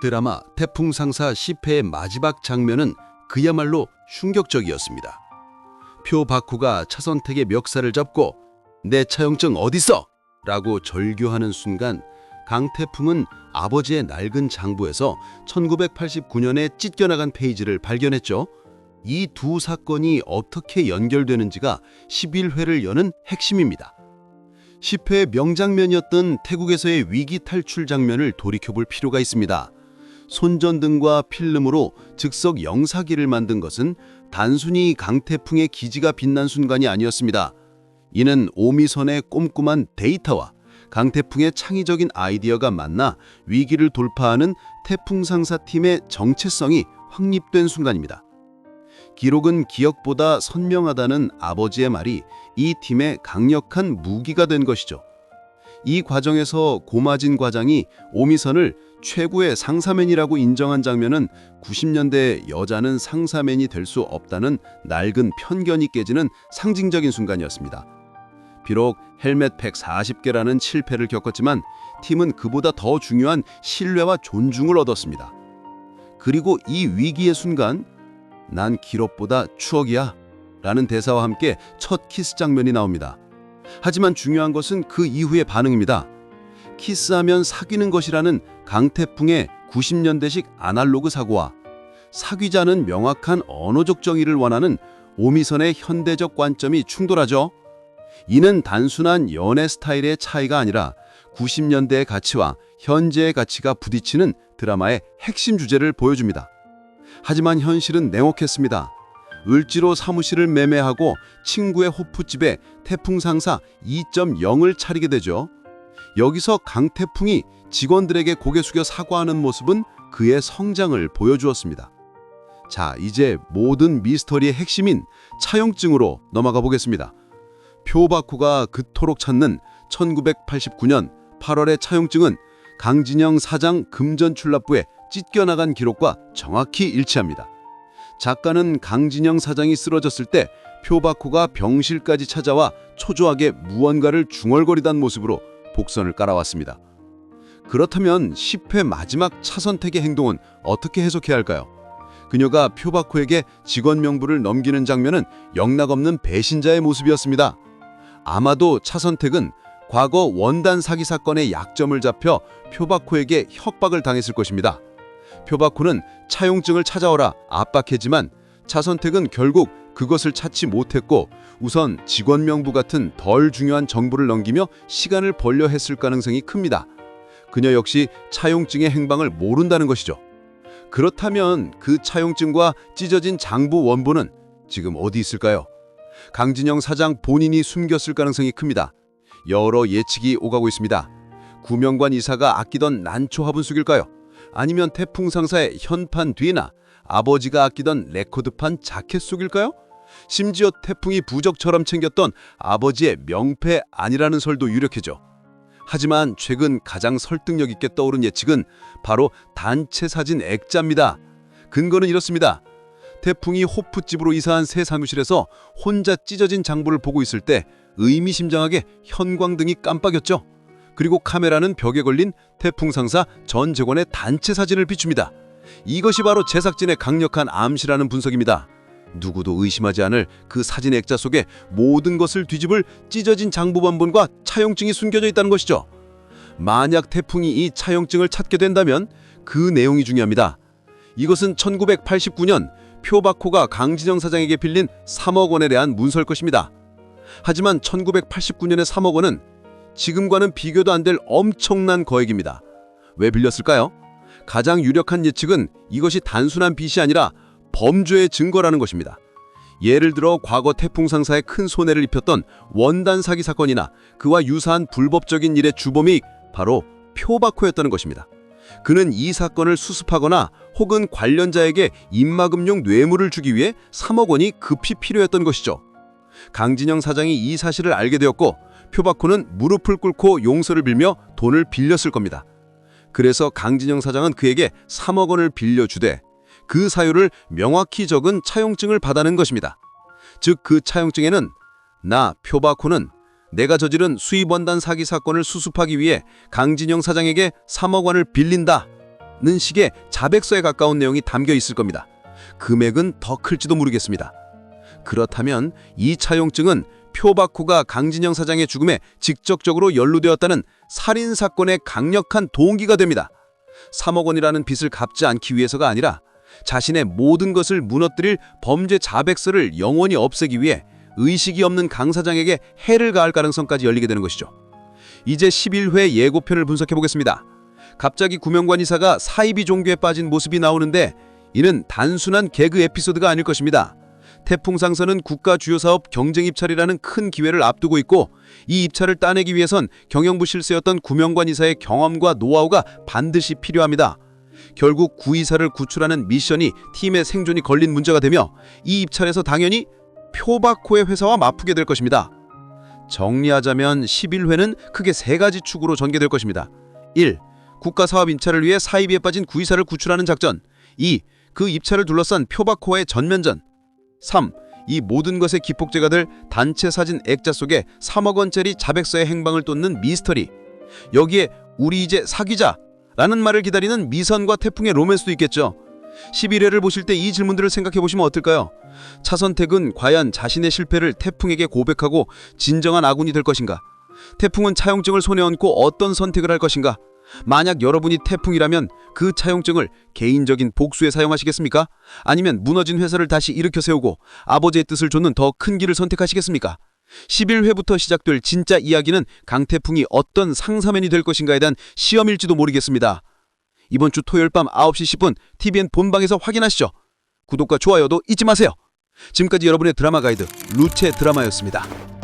드라마 태풍 상사 10회의 마지막 장면은 그야말로 충격적이었습니다. 표 박후가 차선택의 멱살을 잡고 내 차용증 어딨어? 라고 절규하는 순간 강태풍은 아버지의 낡은 장부에서 1989년에 찢겨나간 페이지를 발견했죠. 이 두 사건이 어떻게 연결되는지가 11회를 여는 핵심입니다. 10회의 명장면이었던 태국에서의 위기 탈출 장면을 돌이켜볼 필요가 있습니다. 손전등과 필름으로 즉석 영사기를 만든 것은 단순히 강태풍의 기지가 빛난 순간이 아니었습니다. 이는 오미선의 꼼꼼한 데이터와 강태풍의 창의적인 아이디어가 만나 위기를 돌파하는 태풍상사팀의 정체성이 확립된 순간입니다. 기록은 기억보다 선명하다는 아버지의 말이 이 팀의 강력한 무기가 된 것이죠. 이 과정에서 고마진 과장이 오미선을 최고의 상사맨이라고 인정한 장면은 90년대 여자는 상사맨이 될 수 없다는 낡은 편견이 깨지는 상징적인 순간이었습니다. 비록 헬멧 140개라는 실패를 겪었지만 팀은 그보다 더 중요한 신뢰와 존중을 얻었습니다. 그리고 이 위기의 순간 난 기록보다 추억이야 라는 대사와 함께 첫 키스 장면이 나옵니다. 하지만 중요한 것은 그 이후의 반응입니다. 키스하면 사귀는 것이라는 강태풍의 90년대식 아날로그 사고와 사귀자는 명확한 언어적 정의를 원하는 오미선의 현대적 관점이 충돌하죠. 이는 단순한 연애 스타일의 차이가 아니라 90년대의 가치와 현재의 가치가 부딪히는 드라마의 핵심 주제를 보여줍니다. 하지만 현실은 냉혹했습니다. 을지로 사무실을 매매하고 친구의 호프집에 태풍상사 2.0을 차리게 되죠. 여기서 강태풍이 직원들에게 고개 숙여 사과하는 모습은 그의 성장을 보여주었습니다. 자, 이제 모든 미스터리의 핵심인 차용증으로 넘어가 보겠습니다. 표바쿠가 그토록 찾는 1989년 8월의 차용증은 강진영 사장 금전 출납부에 찢겨나간 기록과 정확히 일치합니다. 작가는 강진영 사장이 쓰러졌을 때 표바쿠가 병실까지 찾아와 초조하게 무언가를 중얼거리던 모습으로 복선을 깔아왔습니다. 그렇다면 10회 마지막 차선택의 행동은 어떻게 해석해야 할까요? 그녀가 표바쿠에게 직원 명부를 넘기는 장면은 영락없는 배신자의 모습이었습니다. 아마도 차선택은 과거 원단 사기 사건의 약점을 잡혀 표바쿠에게 협박을 당했을 것입니다. 표바쿠는 차용증을 찾아오라 압박했지만 차선택은 결국 그것을 찾지 못했고 우선 직원 명부 같은 덜 중요한 정보를 넘기며 시간을 벌려 했을 가능성이 큽니다. 그녀 역시 차용증의 행방을 모른다는 것이죠. 그렇다면 그 차용증과 찢어진 장부 원본은 지금 어디 있을까요? 강진영 사장 본인이 숨겼을 가능성이 큽니다. 여러 예측이 오가고 있습니다. 구명관 이사가 아끼던 난초 화분숙일까요? 아니면 태풍 상사의 현판 뒤나 아버지가 아끼던 레코드판 자켓 속일까요? 심지어 태풍이 부적처럼 챙겼던 아버지의 명패 아니라는 설도 유력해져. 하지만 최근 가장 설득력 있게 떠오른 예측은 바로 단체 사진 액자입니다. 근거는 이렇습니다. 태풍이 호프집으로 이사한 새 사무실에서 혼자 찢어진 장부를 보고 있을 때 의미심장하게 현광등이 깜빡였죠. 그리고 카메라는 벽에 걸린 태풍 상사 전 직원의 단체 사진을 비춥니다. 이것이 바로 제작진의 강력한 암시라는 분석입니다. 누구도 의심하지 않을 그 사진 액자 속에 모든 것을 뒤집을 찢어진 장부 번본과 차용증이 숨겨져 있다는 것이죠. 만약 태풍이 이 차용증을 찾게 된다면 그 내용이 중요합니다. 이것은 1989년 표바코가 강진영 사장에게 빌린 3억 원에 대한 문서일 것입니다. 하지만 1989년의 3억 원은 지금과는 비교도 안 될 엄청난 거액입니다. 왜 빌렸을까요? 가장 유력한 예측은 이것이 단순한 빚이 아니라 범죄의 증거라는 것입니다. 예를 들어 과거 태풍 상사에 큰 손해를 입혔던 원단 사기 사건이나 그와 유사한 불법적인 일의 주범이 바로 표바코였다는 것입니다. 그는 이 사건을 수습하거나 혹은 관련자에게 입마금용 뇌물을 주기 위해 3억 원이 급히 필요했던 것이죠. 강진영 사장이 이 사실을 알게 되었고 표바코는 무릎을 꿇고 용서를 빌며 돈을 빌렸을 겁니다. 그래서 강진영 사장은 그에게 3억 원을 빌려주되 그 사유를 명확히 적은 차용증을 받아낸 것입니다. 즉 그 차용증에는 나 표바코는 내가 저지른 수입원단 사기 사건을 수습하기 위해 강진영 사장에게 3억 원을 빌린다 는 식의 자백서에 가까운 내용이 담겨 있을 겁니다. 금액은 더 클지도 모르겠습니다. 그렇다면 이 차용증은 표박호가 강진영 사장의 죽음에 직접적으로 연루되었다는 살인 사건의 강력한 동기가 됩니다. 3억 원이라는 빚을 갚지 않기 위해서가 아니라 자신의 모든 것을 무너뜨릴 범죄 자백서를 영원히 없애기 위해 의식이 없는 강 사장에게 해를 가할 가능성까지 열리게 되는 것이죠. 이제 11회 예고편을 분석해 보겠습니다. 갑자기 구명관 이사가 사이비 종교에 빠진 모습이 나오는데 이는 단순한 개그 에피소드가 아닐 것입니다. 태풍상선은 국가 주요 사업 경쟁 입찰이라는 큰 기회를 앞두고 있고 이 입찰을 따내기 위해선 경영부 실세였던 구명관 이사의 경험과 노하우가 반드시 필요합니다. 결국 구이사를 구출하는 미션이 팀의 생존이 걸린 문제가 되며 이 입찰에서 당연히 표박호의 회사와 맞붙게 될 것입니다. 정리하자면 11회는 크게 세 가지 축으로 전개될 것입니다. 1. 국가 사업 인차를 위해 사이비에 빠진 구이사를 구출하는 작전. 2. 그 입찰을 둘러싼 표박호의 전면전. 3. 이 모든 것의 기폭제가 될 단체 사진 액자 속에 3억 원짜리 자백서의 행방을 쫓는 미스터리. 여기에 우리 이제 사귀자 라는 말을 기다리는 미선과 태풍의 로맨스도 있겠죠. 11회를 보실 때 이 질문들을 생각해 보시면 어떨까요? 차선택은 과연 자신의 실패를 태풍에게 고백하고 진정한 아군이 될 것인가? 태풍은 차용증을 손에 얹고 어떤 선택을 할 것인가? 만약 여러분이 태풍이라면 그 차용증을 개인적인 복수에 사용하시겠습니까? 아니면 무너진 회사를 다시 일으켜 세우고 아버지의 뜻을 좇는 더 큰 길을 선택하시겠습니까? 11회부터 시작될 진짜 이야기는 강태풍이 어떤 상사맨이 될 것인가에 대한 시험일지도 모르겠습니다. 이번 주 토요일 밤 9시 10분 TVN 본방에서 확인하시죠. 구독과 좋아요도 잊지 마세요. 지금까지 여러분의 드라마 가이드 루체 드라마였습니다.